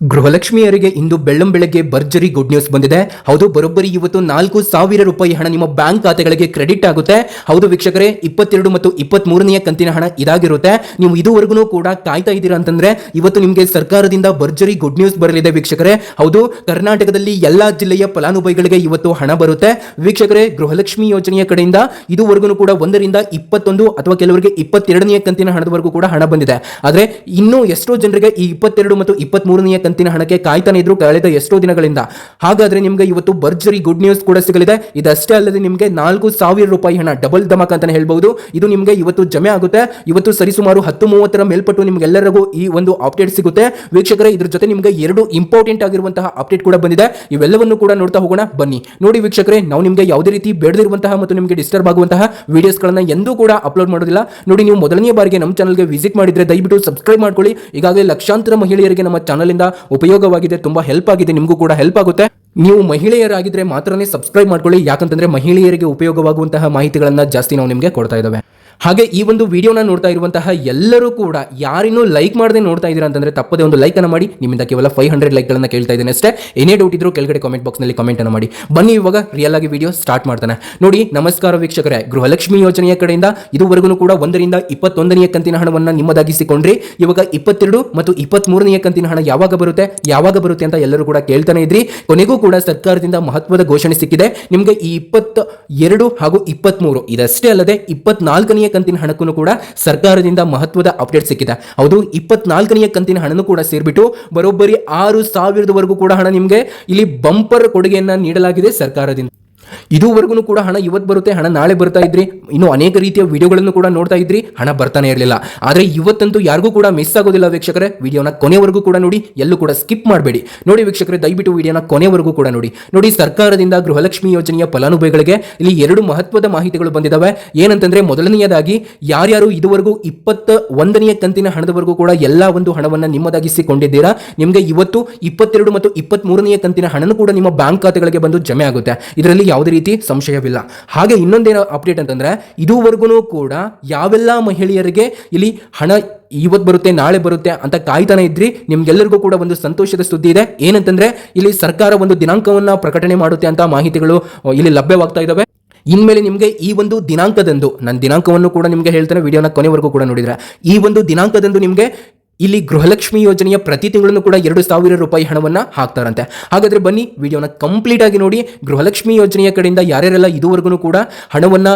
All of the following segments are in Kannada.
ಗೃಹಲಕ್ಷ್ಮಿಯರಿಗೆ ಇಂದು ಬೆಳ್ಳಂ ಬೆಳಗ್ಗೆ ಭರ್ಜರಿ ಗುಡ್ ನ್ಯೂಸ್ ಬಂದಿದೆ. ಹೌದು, ಬರೋಬ್ಬರಿ ಇವತ್ತು ನಾಲ್ಕು ಸಾವಿರ ರೂಪಾಯಿ ಹಣ ನಿಮ್ಮ ಬ್ಯಾಂಕ್ ಖಾತೆಗಳಿಗೆ ಕ್ರೆಡಿಟ್ ಆಗುತ್ತೆ. ಹೌದು ವೀಕ್ಷಕರೇ, ಇಪ್ಪತ್ತೆರಡು ಮತ್ತು ಇಪ್ಪತ್ತ್ ಮೂರನೆಯ ಕಂತಿನ ಹಣ ಇದಾಗಿರುತ್ತೆ. ನೀವು ಇದುವರೆಗೂ ಕೂಡ ಕಾಯ್ತಾ ಇದ್ದೀರಾ ಅಂತಂದ್ರೆ ಇವತ್ತು ನಿಮಗೆ ಸರ್ಕಾರದಿಂದ ಭರ್ಜರಿ ಗುಡ್ ನ್ಯೂಸ್ ಬರಲಿದೆ ವೀಕ್ಷಕರೇ. ಹೌದು, ಕರ್ನಾಟಕದಲ್ಲಿ ಎಲ್ಲಾ ಜಿಲ್ಲೆಯ ಫಲಾನುಭವಿಗಳಿಗೆ ಇವತ್ತು ಹಣ ಬರುತ್ತೆ. ವೀಕ್ಷಕರೇ, ಗೃಹಲಕ್ಷ್ಮಿ ಯೋಜನೆಯ ಕಡೆಯಿಂದ ಇದುವರೆಗೂ ಕೂಡ ಒಂದರಿಂದ ಇಪ್ಪತ್ತೊಂದು ಅಥವಾ ಕೆಲವರಿಗೆ ಇಪ್ಪತ್ತೆರಡನೆಯ ಕಂತಿನ ಹಣದವರೆಗೂ ಕೂಡ ಹಣ ಬಂದಿದೆ. ಆದರೆ ಇನ್ನೂ ಎಷ್ಟೋ ಜನರಿಗೆ ಈ ಇಪ್ಪತ್ತೆರಡು ಮತ್ತು ಇಪ್ಪತ್ತ್ ಮೂರನೆಯ ಕಂತಿನ ಹಣಕ್ಕೆ ಕಾಯ್ತಾನೆ ಇದ್ರು ಕಳೆದ ಎಷ್ಟೋ ದಿನಗಳಿಂದ. ಹಾಗಾದ್ರೆ ನಿಮ್ಗೆ ಇವತ್ತು ಭರ್ಜರಿ ಗುಡ್ ನ್ಯೂಸ್ ಕೂಡ ಸಿಗಲಿದೆ. ಇದಷ್ಟೇ ಅಲ್ಲದೆ ನಿಮಗೆ ನಾಲ್ಕು ಸಾವಿರ ರೂಪಾಯಿ ಹಣ ಡಬಲ್ ಧಮಕ್ ಅಂತಾನೆ ಹೇಳ್ಬಹುದು. ಇದು ನಿಮಗೆ ಇವತ್ತು ಜಮೆ ಆಗುತ್ತೆ. ಇವತ್ತು ಸರಿಸುಮಾರು ಹತ್ತು ಮೂವತ್ತರ ಮೇಲ್ಪಟ್ಟು ನಿಮ್ಗೆಲ್ಲರಿಗೂ ಈ ಒಂದು ಅಪ್ಡೇಟ್ ಸಿಗುತ್ತೆ. ವೀಕ್ಷಕರೇ, ಇದ್ರ ಜೊತೆ ನಿಮಗೆ ಎರಡು ಇಂಪಾರ್ಟೆಂಟ್ ಆಗಿರುವಂತಹ ಅಪ್ಡೇಟ್ ಕೂಡ ಬಂದಿದೆ. ಇವೆಲ್ಲವನ್ನು ಕೂಡ ನೋಡ್ತಾ ಹೋಗೋಣ. ಬನ್ನಿ. ನೋಡಿ ವೀಕ್ಷಕರೇ, ನಾವು ನಿಮಗೆ ಯಾವುದೇ ರೀತಿ ಬೇಡದಿರುವಂತಹ ಮತ್ತು ನಿಮಗೆ ಡಿಸ್ಟರ್ಬ್ ಆಗುವಂತಹ ವಿಡಿಯೋಸ್ಗಳನ್ನ ಎಂದೂ ಕೂಡ ಅಪ್ಲೋಡ್ ಮಾಡೋದಿಲ್ಲ. ನೋಡಿ, ನೀವು ಮೊದಲನೇ ಬಾರಿಗೆ ನಮ್ಮ ಚಾನಲ್ಗೆ ವಿಸಿಟ್ ಮಾಡಿದ್ರೆ ದಯವಿಟ್ಟು ಸಬ್ಸ್ಕ್ರೈಬ್ ಮಾಡ್ಕೊಳ್ಳಿ. ಈಗಾಗಲೇ ಲಕ್ಷಾಂತರ ಮಹಿಳೆಯರಿಗೆ ನಮ್ಮ ಚಾನಲಿಂದ ಉಪಯೋಗವಾಗಿದೆ, ತುಂಬಾ ಹೆಲ್ಪ್ ಆಗಿದೆ, ನಿಮಗೂ ಕೂಡ ಹೆಲ್ಪ್ ಆಗುತ್ತೆ. ನೀವು ಮಹಿಳೆಯರಾಗಿದ್ರೆ ಮಾತ್ರನೇ ಸಬ್ಸ್ಕ್ರೈಬ್ ಮಾಡ್ಕೊಳ್ಳಿ, ಯಾಕಂತಂದ್ರೆ ಮಹಿಳೆಯರಿಗೆ ಉಪಯೋಗವಾಗುವಂತಹ ಮಾಹಿತಿಗಳನ್ನ ಜಾಸ್ತಿ ನಾವು ನಿಮಗೆ ಕೊಡ್ತಾ ಇದ್ದಾವೆ. ಹಾಗೆ ಈ ಒಂದು ವಿಡಿಯೋನ ನೋಡ್ತಾ ಇರುವಂತಹ ಎಲ್ಲರೂ ಕೂಡ ಯಾರಿನ್ನೂ ಲೈಕ್ ಮಾಡದೆ ನೋಡ್ತಾ ಇದ್ದೀರಾ ಅಂತಂದ್ರೆ ತಪ್ಪದೆ ಒಂದು ಲೈಕ್ ಅನ್ನು ಮಾಡಿ. ನಿಮ್ಮಿಂದ ಕೇವಲ ಫೈವ್ ಹಂಡ್ರೆಡ್ ಲೈಕ್ಗಳನ್ನು ಕೇಳ್ತಾ ಇದ್ದೇನೆ ಅಷ್ಟೇ. ಏನೇ ಡೌಟ್ ಇದ್ರು ಕೆಳಗಡೆ ಕಾಮೆಂಟ್ ಬಾಕ್ಸ್ನಲ್ಲಿ ಕಾಮೆಂಟ್ ಅನ್ನು ಮಾಡಿ. ಬನ್ನಿ ಇವಾಗ ರಿಯಲ್ ಆಗಿ ವಿಡಿಯೋ ಸ್ಟಾರ್ಟ್ ಮಾಡ್ತಾನೆ. ನೋಡಿ, ನಮಸ್ಕಾರ ವೀಕ್ಷಕರೇ. ಗೃಹಲಕ್ಷ್ಮಿ ಯೋಜನೆಯ ಕಡೆಯಿಂದ ಇದುವರೆಗೂ ಕೂಡ ಒಂದರಿಂದ ಇಪ್ಪತ್ತೊಂದನೆಯ ಕಂತಿನ ಹಣವನ್ನ ನಿಮ್ಮದಾಗಿಸಿಕೊಂಡ್ರಿ. ಇವಾಗ ಇಪ್ಪತ್ತೆರಡು ಮತ್ತು ಇಪ್ಪತ್ತ್ ಮೂರನೆಯ ಕಂತಿನ ಹಣ ಯಾವಾಗ ಬರುತ್ತೆ? ಯಾವಾಗ ಬರುತ್ತೆ ಅಂತ ಎಲ್ಲರೂ ಕೂಡ ಕೇಳ್ತಾನೆ ಇದ್ರಿ. ಕೊನೆಗೂ ಕೂಡ ಸರ್ಕಾರದಿಂದ ಮಹತ್ವದ ಘೋಷಣೆ ಸಿಕ್ಕಿದೆ. ನಿಮಗೆ ಈ ಇಪ್ಪತ್ತ ಎರಡು ಹಾಗೂ ಇಪ್ಪತ್ತ್ ಮೂರು ಇದಷ್ಟೇ ಅಲ್ಲದೆ ಇಪ್ಪತ್ನಾಲ್ಕನೆಯ ಕಂತಿನ ಹಣಕ್ಕೂ ಕೂಡ ಸರ್ಕಾರದಿಂದ ಮಹತ್ವದ ಅಪ್ಡೇಟ್ ಸಿಕ್ಕಿದೆ. ಹೌದು ಇಪ್ಪತ್ನಾಲ್ಕನೆಯ ಕಂತಿನ ಹಣನೂ ಕೂಡ ಸೇರ್ಬಿಟ್ಟು ಬರೋಬ್ಬರಿ ಆರು ಸಾವಿರದವರೆಗೂ ಕೂಡ ಹಣ ನಿಮಗೆ ಇಲ್ಲಿ ಬಂಪರ್ ಕೊಡುಗೆಯನ್ನ ನೀಡಲಾಗಿದೆ ಸರ್ಕಾರದಿಂದ. ಇದುವರೆಗೂ ಕೂಡ ಹಣ ಇವತ್ತು ಬರುತ್ತೆ, ಹಣ ನಾಳೆ ಬರ್ತಾ ಇದ್ರಿ. ಇನ್ನು ಅನೇಕ ರೀತಿಯ ವಿಡಿಯೋಗಳನ್ನು ಕೂಡ ನೋಡ್ತಾ ಇದ್ರಿ, ಹಣ ಬರ್ತಾನೆ ಇರಲಿಲ್ಲ. ಆದರೆ ಇವತ್ತಂತೂ ಯಾರಿಗೂ ಕೂಡ ಮಿಸ್ ಆಗೋದಿಲ್ಲ ವೀಕ್ಷಕರೇ. ವಿಡಿಯೋನ ಕೊನೆವರೆಗೂ ಕೂಡ ನೋಡಿ, ಎಲ್ಲೂ ಕೂಡ ಸ್ಕಿಪ್ ಮಾಡಬೇಡಿ. ನೋಡಿ ವೀಕ್ಷಕರೇ, ದಯವಿಟ್ಟು ವಿಡಿಯೋನ ಕೊನೆವರೆಗೂ ಕೂಡ ನೋಡಿ. ನೋಡಿ ಸರ್ಕಾರದಿಂದ ಗೃಹಲಕ್ಷ್ಮಿ ಯೋಜನೆಯ ಫಲಾನುಭವಿಗಳಿಗೆ ಇಲ್ಲಿ ಎರಡು ಮಹತ್ವದ ಮಾಹಿತಿಗಳು ಬಂದಿದ್ದಾವೆ ಏನಂತಂದ್ರೆ ಮೊದಲನೆಯದಾಗಿ ಯಾರ್ಯಾರು ಇದುವರೆಗೂ ಇಪ್ಪತ್ತ ಒಂದನೆಯ ಕಂತಿನ ಹಣದವರೆಗೂ ಕೂಡ ಎಲ್ಲ ಒಂದು ಹಣವನ್ನು ನಿಮ್ಮದಾಗಿಸಿಕೊಂಡಿದ್ದೀರಾ, ನಿಮಗೆ ಇವತ್ತು ಇಪ್ಪತ್ತೆರಡು ಮತ್ತು ಇಪ್ಪತ್ತ್ ಮೂರನೆಯ ಕಂತಿನ ಹಣನೂ ಕೂಡ ನಿಮ್ಮ ಬ್ಯಾಂಕ್ ಖಾತೆಗಳಿಗೆ ಬಂದು ಜಮೆ ಆಗುತ್ತೆ. ಇದರಲ್ಲಿ ಯಾವುದೇ ರೀತಿ ಸಂಶಯವಿಲ್ಲ. ಹಾಗೆ ಇನ್ನೊಂದೇನು ಅಪ್ಡೇಟ್ ಅಂತಂದ್ರೆ, ಇದುವರೆಗೂ ಕೂಡ ಯಾವೆಲ್ಲ ಮಹಿಳೆಯರಿಗೆ ಇಲ್ಲಿ ಹಣ ಇವತ್ತು ಬರುತ್ತೆ, ನಾಳೆ ಬರುತ್ತೆ ಅಂತ ಕಾಯ್ತಾನೆ ಇದ್ರಿ. ನಿಮ್ಗೆಲ್ಲರಿಗೂ ಕೂಡ ಒಂದು ಸಂತೋಷದ ಸುದ್ದಿ ಇದೆ. ಏನಂತಂದ್ರೆ, ಇಲ್ಲಿ ಸರ್ಕಾರ ಒಂದು ದಿನಾಂಕವನ್ನ ಪ್ರಕಟಣೆ ಮಾಡುತ್ತೆ ಅಂತ ಮಾಹಿತಿಗಳು ಇಲ್ಲಿ ಲಭ್ಯವಾಗ್ತಾ ಇದಾವೆ. ಇನ್ಮೇಲೆ ನಿಮಗೆ ಈ ಒಂದು ದಿನಾಂಕದಂದು ನನ್ನ ದಿನಾಂಕವನ್ನು ಕೂಡ ನಿಮಗೆ ಹೇಳ್ತೇನೆ, ವಿಡಿಯೋನ ಕೊನೆವರೆಗೂ ಕೂಡ ನೋಡಿದ್ರೆ. ಈ ಒಂದು ದಿನಾಂಕದಂದು ನಿಮಗೆ ಇಲ್ಲಿ ಗೃಹಲಕ್ಷ್ಮಿ ಯೋಜನೆಯ ಪ್ರತಿ ತಿಂಗಳನ್ನು ಕೂಡ ಎರಡು ಸಾವಿರ ರೂಪಾಯಿ ಹಣವನ್ನು ಹಾಕ್ತಾರಂತೆ. ಹಾಗಾದರೆ ಬನ್ನಿ, ವಿಡಿಯೋನ ಕಂಪ್ಲೀಟ್ ಆಗಿ ನೋಡಿ, ಗೃಹಲಕ್ಷ್ಮಿ ಯೋಜನೆಯ ಕಡೆಯಿಂದ ಯಾರ್ಯಾರೆಲ್ಲ ಇದುವರೆಗೂ ಕೂಡ ಹಣವನ್ನು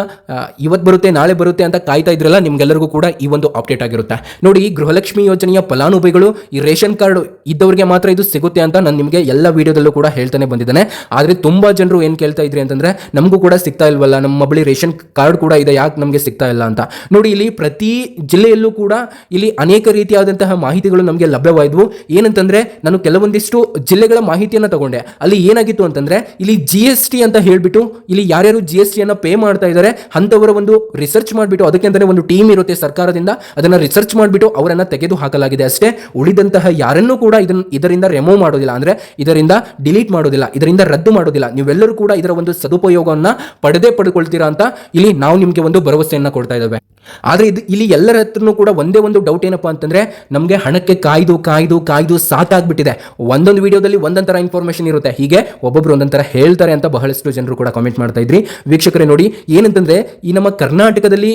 ಇವತ್ತು ಬರುತ್ತೆ, ನಾಳೆ ಬರುತ್ತೆ ಅಂತ ಕಾಯ್ತಾ ಇದ್ರಲ್ಲ, ನಿಮಗೆಲ್ಲರಿಗೂ ಕೂಡ ಈ ಒಂದು ಅಪ್ಡೇಟ್ ಆಗಿರುತ್ತೆ. ನೋಡಿ, ಗೃಹಲಕ್ಷ್ಮಿ ಯೋಜನೆಯ ಫಲಾನುಭವಿಗಳು ಈ ರೇಷನ್ ಕಾರ್ಡ್ ಇದ್ದವರಿಗೆ ಮಾತ್ರ ಇದು ಸಿಗುತ್ತೆ ಅಂತ ನಾನು ನಿಮಗೆ ಎಲ್ಲ ವಿಡಿಯೋದಲ್ಲೂ ಕೂಡ ಹೇಳ್ತಾನೆ ಬಂದಿದ್ದೇನೆ. ಆದರೆ ತುಂಬಾ ಜನರು ಏನು ಕೇಳ್ತಾ ಇದ್ರಿ ಅಂತಂದ್ರೆ, ನಮಗೂ ಕೂಡ ಸಿಗ್ತಾ ಇಲ್ವಲ್ಲ, ನಮ್ಮ ಬಳಿ ರೇಷನ್ ಕಾರ್ಡ್ ಕೂಡ ಇದೆ, ಯಾಕೆ ನಮಗೆ ಸಿಗ್ತಾ ಇಲ್ಲ ಅಂತ. ನೋಡಿ, ಇಲ್ಲಿ ಪ್ರತಿ ಜಿಲ್ಲೆಯಲ್ಲೂ ಕೂಡ ಇಲ್ಲಿ ಅನೇಕ ರೀತಿಯಾದಂತಹ ಮಾಹಿತಿಗಳು ನಮಗೆ ಲಭ್ಯವಾಯಿದ್ವು. ಏನಂತಂದ್ರೆ, ನಾನು ಕೆಲವೊಂದಿಷ್ಟು ಜಿಲ್ಲೆಗಳ ಮಾಹಿತಿಯನ್ನು ತಗೊಂಡೆ. ಅಲ್ಲಿ ಏನಾಗಿತ್ತು ಅಂತಂದ್ರೆ, ಇಲ್ಲಿ ಜಿ ಎಸ್ ಟಿ ಅಂತ ಹೇಳ್ಬಿಟ್ಟು, ಇಲ್ಲಿ ಯಾರ್ಯಾರು ಜಿ ಎಸ್ ಟಿಯನ್ನು ಪೇ ಮಾಡ್ತಾ ಇದ್ದಾರೆ ಅಂಥವರ ಒಂದು ರಿಸರ್ಚ್ ಮಾಡಿಬಿಟ್ಟು, ಅದಕ್ಕೆ ಅಂತಾನೆ ಒಂದು ಟೀಮ್ ಇರುತ್ತೆ ಸರ್ಕಾರದಿಂದ, ಅದನ್ನು ರಿಸರ್ಚ್ ಮಾಡಿಬಿಟ್ಟು ಅವರನ್ನು ತೆಗೆದು ಹಾಕಲಾಗಿದೆ ಅಷ್ಟೇ. ಉಳಿದಂತಹ ಯಾರನ್ನೂ ಕೂಡ ಇದನ್ನು ಇದರಿಂದ ರಿಮೂವ್ ಮಾಡೋದಿಲ್ಲ. ಅಂದ್ರೆ, ಇದರಿಂದ ಡಿಲೀಟ್ ಮಾಡೋದಿಲ್ಲ, ಇದರಿಂದ ರದ್ದು ಮಾಡೋದಿಲ್ಲ. ನೀವೆಲ್ಲರೂ ಕೂಡ ಇದರ ಒಂದು ಸದುಪಯೋಗವನ್ನ ಪಡೆದೇ ಪಡ್ಕೊಳ್ತೀರಾ ಅಂತ ಇಲ್ಲಿ ನಾವು ನಿಮಗೆ ಒಂದು ಭರವಸೆಯನ್ನು ಕೊಡ್ತಾ ಇದ್ದೇವೆ. ಆದ್ರೆ ಇದು, ಇಲ್ಲಿ ಎಲ್ಲರ ಹತ್ರನೂ ಕೂಡ ಒಂದೇ ಒಂದು ಡೌಟ್ ಏನಪ್ಪಾ ಅಂತಂದ್ರೆ ನಮಗೆ ಹಣಕ್ಕೆ ಕಾಯ್ದು ಕಾಯ್ದು ಕಾಯ್ದು ಸಾಕಾಗ್ಬಿಟ್ಟಿದೆ. ಒಂದೊಂದು ವಿಡಿಯೋದಲ್ಲಿ ಒಂದೊಂದರ ಇನ್ಫಾರ್ಮೇಷನ್ ಇರುತ್ತೆ. ಹೀಗೆ ಒಬ್ಬೊಬ್ರು ಒಂದೊಂದರ ಹೇಳ್ತಾರೆ ಅಂತ ಬಹಳಷ್ಟು ಜನರು ಕೂಡ ಕಾಮೆಂಟ್ ಮಾಡ್ತಾ ಇದ್ರಿ. ವೀಕ್ಷಕರೇ ನೋಡಿ, ಏನಂತಂದ್ರೆ ಈ ನಮ್ಮ ಕರ್ನಾಟಕದಲ್ಲಿ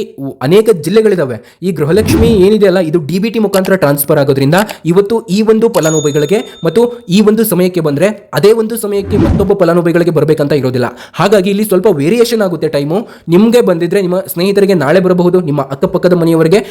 ಅನೇಕ ಜಿಲ್ಲೆಗಳಿದಾವೆ. ಈ ಗೃಹಲಕ್ಷ್ಮಿ ಏನಿದೆಯಲ್ಲ, ಇದು ಡಿ ಬಿ ಟಿ ಮುಖಾಂತರ ಟ್ರಾನ್ಸ್ಫರ್ ಆಗೋದ್ರಿಂದ ಇವತ್ತು ಈ ಒಂದು ಫಲಾನುಭವಿಗಳಿಗೆ ಮತ್ತು ಈ ಒಂದು ಸಮಯಕ್ಕೆ ಬಂದ್ರೆ ಅದೇ ಒಂದು ಸಮಯಕ್ಕೆ ಮತ್ತೊಬ್ಬ ಫಲಾನುಭವಿಗಳಿಗೆ ಬರಬೇಕಂತ ಇರೋದಿಲ್ಲ. ಹಾಗಾಗಿ ಇಲ್ಲಿ ಸ್ವಲ್ಪ ವೇರಿಯೇಷನ್ ಆಗುತ್ತೆ ಟೈಮು ನಿಮಗೆ ಬಂದಿದ್ರೆ ನಿಮ್ಮ ಸ್ನೇಹಿತರಿಗೆ ನಾಳೆ ಬರಬಹುದು, ನಿಮ್ಮ ಅಕ್ಕಪಕ್ಕದ ಮನೆಯವರಿಗೆ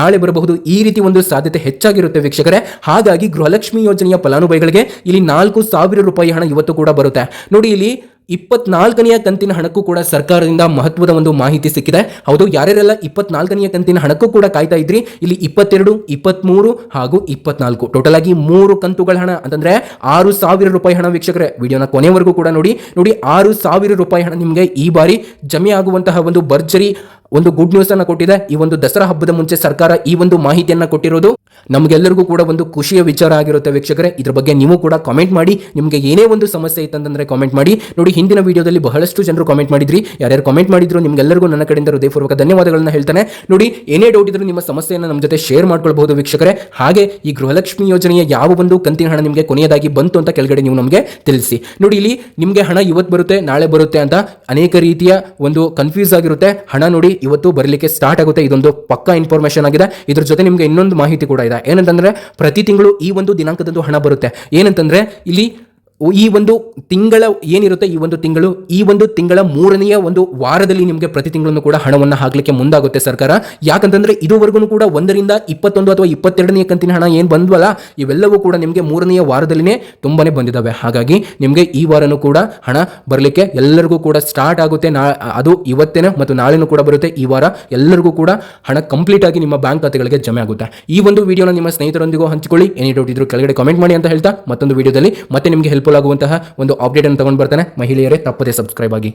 ನಾಳೆ ಬರಬಹುದು ಈ ರೀತಿ ಒಂದು ಸಾಧ್ಯತೆ ಹೆಚ್ಚಾಗಿರುತ್ತೆ ವೀಕ್ಷಕರೇ. ಹಾಗಾಗಿ ಗೃಹಲಕ್ಷ್ಮಿ ಯೋಜನೆಯ ಫಲಾನುಭವಿಗಳಿಗೆ ಇಲ್ಲಿ ನಾಲ್ಕು ಸಾವಿರ ರೂಪಾಯಿ ಹಣ ಇವತ್ತು ಕೂಡ ಬರುತ್ತೆ. ನೋಡಿ, ಇಲ್ಲಿ ಇಪ್ಪತ್ನಾಲ್ಕನೆಯ ಕಂತಿನ ಹಣಕ್ಕೂ ಕೂಡ ಸರ್ಕಾರದಿಂದ ಮಹತ್ವದ ಒಂದು ಮಾಹಿತಿ ಸಿಕ್ಕಿದೆ. ಹೌದು, ಯಾರ್ಯಾರೆಲ್ಲ ಇಪ್ಪತ್ನಾಲ್ಕನೆಯ ಕಂತಿನ ಹಣಕ್ಕೂ ಕೂಡ ಕಾಯ್ತಾ ಇದ್ರಿ? ಇಲ್ಲಿ ಇಪ್ಪತ್ತೆರಡು, ಇಪ್ಪತ್ಮೂರು ಹಾಗೂ ಇಪ್ಪತ್ನಾಲ್ಕು. ಟೋಟಲ್ ಆಗಿ ಮೂರು ಕಂತುಗಳ ಹಣ. ಅಂತಂದ್ರೆ ಆರು ಸಾವಿರ ರೂಪಾಯಿ ಹಣ ವೀಕ್ಷಕರೇ. ವಿಡಿಯೋನ ಕೊನೆವರೆಗೂ ಕೂಡ ನೋಡಿ. ನೋಡಿ, ಆರು ಸಾವಿರ ರೂಪಾಯಿ ಹಣ ನಿಮಗೆ ಈ ಬಾರಿ ಜಮೆ ಆಗುವಂತಹ ಒಂದು ಭರ್ಜರಿ ಒಂದು ಗುಡ್ ನ್ಯೂಸ್ ಅನ್ನ ಕೊಟ್ಟಿದೆ. ಈ ಒಂದು ದಸರಾ ಹಬ್ಬದ ಮುಂಚೆ ಸರ್ಕಾರ ಈ ಒಂದು ಮಾಹಿತಿಯನ್ನ ಕೊಟ್ಟಿರೋದು. ನಮಗೆಲ್ಲರಿಗೂ ಕೂಡ ಒಂದು ಖುಷಿಯ ವಿಚಾರ ಆಗಿರುತ್ತೆ ವೀಕ್ಷಕರೇ. ಇದ್ರ ಬಗ್ಗೆ ನೀವು ಕೂಡ ಕಾಮೆಂಟ್ ಮಾಡಿ. ನಿಮಗೆ ಏನೇ ಒಂದು ಸಮಸ್ಯೆ ಇತ್ತಂತಂದ್ರೆ ಕಾಮೆಂಟ್ ಮಾಡಿ. ನೋಡಿ, ಹಿಂದಿನ ವಿಡಿಯೋದಲ್ಲಿ ಬಹಳಷ್ಟು ಜನರು ಕಾಮೆಂಟ್ ಮಾಡಿದ್ರಿ. ಯಾರ್ಯಾರು ಕಾಮೆಂಟ್ ಮಾಡಿದ್ರು ನಿಮ್ಗೆಲ್ಲರಿಗೂ ನನ್ನ ಕಡೆಯಿಂದ ಹೃದಯಪೂರ್ವಕ ಧನ್ಯವಾದಗಳನ್ನ ಹೇಳ್ತಾನೆ. ನೋಡಿ, ಏನೇ ಡೌಟ್ ಇದ್ರೂ ನಿಮ್ಮ ಸಮಸ್ಯೆಯನ್ನು ನಮ್ಮ ಜೊತೆ ಶೇರ್ ಮಾಡ್ಕೊಳ್ಬಹುದು ವೀಕ್ಷಕರೇ. ಹಾಗೆ ಈ ಗೃಹಲಕ್ಷ್ಮಿ ಯೋಜನೆಯ ಯಾವ ಒಂದು ಕಂತಿನ ಹಣ ನಿಮಗೆ ಕೊನೆಯದಾಗಿ ಬಂತು ಅಂತ ಕೆಳಗಡೆ ನೀವು ನಮಗೆ ತಿಳಿಸಿ. ನೋಡಿ, ಇಲ್ಲಿ ನಿಮಗೆ ಹಣ ಇವತ್ತು ಬರುತ್ತೆ, ನಾಳೆ ಬರುತ್ತೆ ಅಂತ ಅನೇಕ ರೀತಿಯ ಒಂದು ಕನ್ಫ್ಯೂಸ್ ಆಗಿರುತ್ತೆ. ಹಣ ನೋಡಿ ಇವತ್ತು ಬರಲಿಕ್ಕೆ ಸ್ಟಾರ್ಟ್ ಆಗುತ್ತೆ. ಇದೊಂದು ಪಕ್ಕಾ ಇನ್ಫಾರ್ಮೇಶನ್ ಆಗಿದೆ. ಇದ್ರ ಜೊತೆ ನಿಮಗೆ ಇನ್ನೊಂದು ಮಾಹಿತಿ ಕೂಡ ಇದೆ. ಏನಂತಂದ್ರೆ ಪ್ರತಿ ತಿಂಗಳು ಈ ಒಂದು ದಿನಾಂಕದಂದು ಹಣ ಬರುತ್ತೆ. ಏನಂತಂದ್ರೆ ಇಲ್ಲಿ ಈ ಒಂದು ತಿಂಗಳ ಏನಿರುತ್ತೆ, ಈ ಒಂದು ತಿಂಗಳು, ಈ ಒಂದು ತಿಂಗಳ ಮೂರನೆಯ ಒಂದು ವಾರದಲ್ಲಿ ನಿಮಗೆ ಪ್ರತಿ ತಿಂಗಳನ್ನು ಕೂಡ ಹಣವನ್ನು ಹಾಕಲಿಕ್ಕೆ ಮುಂದಾಗುತ್ತೆ ಸರ್ಕಾರ. ಯಾಕಂತಂದ್ರೆ ಇದುವರೆಗೂ ಕೂಡ ಒಂದರಿಂದ ಇಪ್ಪತ್ತೊಂದು ಅಥವಾ ಇಪ್ಪತ್ತೆರಡನೇ ಕಂತಿನ ಹಣ ಏನು ಬಂದ್ವಲ್ಲ, ಇವೆಲ್ಲವೂ ಕೂಡ ನಿಮಗೆ ಮೂರನೆಯ ವಾರದಲ್ಲಿನೇ ತುಂಬಾನೇ ಬಂದಿದ್ದಾವೆ ಹಾಗಾಗಿ ನಿಮಗೆ ಈ ವಾರನೂ ಕೂಡ ಹಣ ಬರಲಿಕ್ಕೆ ಎಲ್ಲರಿಗೂ ಕೂಡ ಸ್ಟಾರ್ಟ್ ಆಗುತ್ತೆ. ನಾ, ಅದು ಇವತ್ತೇನೆ ಮತ್ತು ನಾಳೆನೂ ಕೂಡ ಬರುತ್ತೆ. ಈ ವಾರ ಎಲ್ಲರಿಗೂ ಕೂಡ ಹಣ ಕಂಪ್ಲೀಟ್ ಆಗಿ ನಿಮ್ಮ ಬ್ಯಾಂಕ್ ಖಾತೆಗಳಿಗೆ ಜಮೆ ಆಗುತ್ತೆ. ಈ ಒಂದು ವಿಡಿಯೋನ ನಿಮ್ಮ ಸ್ನೇಹಿತರೊಂದಿಗೂ ಹಂಚಿಕೊಳ್ಳಿ. ಏನೇ ಡೌಟ್ ಇದ್ರು ಕೆಳಗಡೆ ಕಾಮೆಂಟ್ ಮಾಡಿ ಅಂತ ಹೇಳ್ತಾ ಮತ್ತೊಂದು ವಿಡಿಯೋದಲ್ಲಿ ಮತ್ತೆ ನಿಮಗೆ ಹೆಲ್ಪ್ಫುಲ್ ಆಗುವಂತಹ ಒಂದು ಅಪ್ಡೇಟ್ ಅನ್ನು ತಗೊಂಡು ಬರ್ತಾನೆ. ಮಹಿಳೆಯರೇ ತಪ್ಪದೇ ಸಬ್ಸ್ಕ್ರೈಬ್ ಆಗಿ.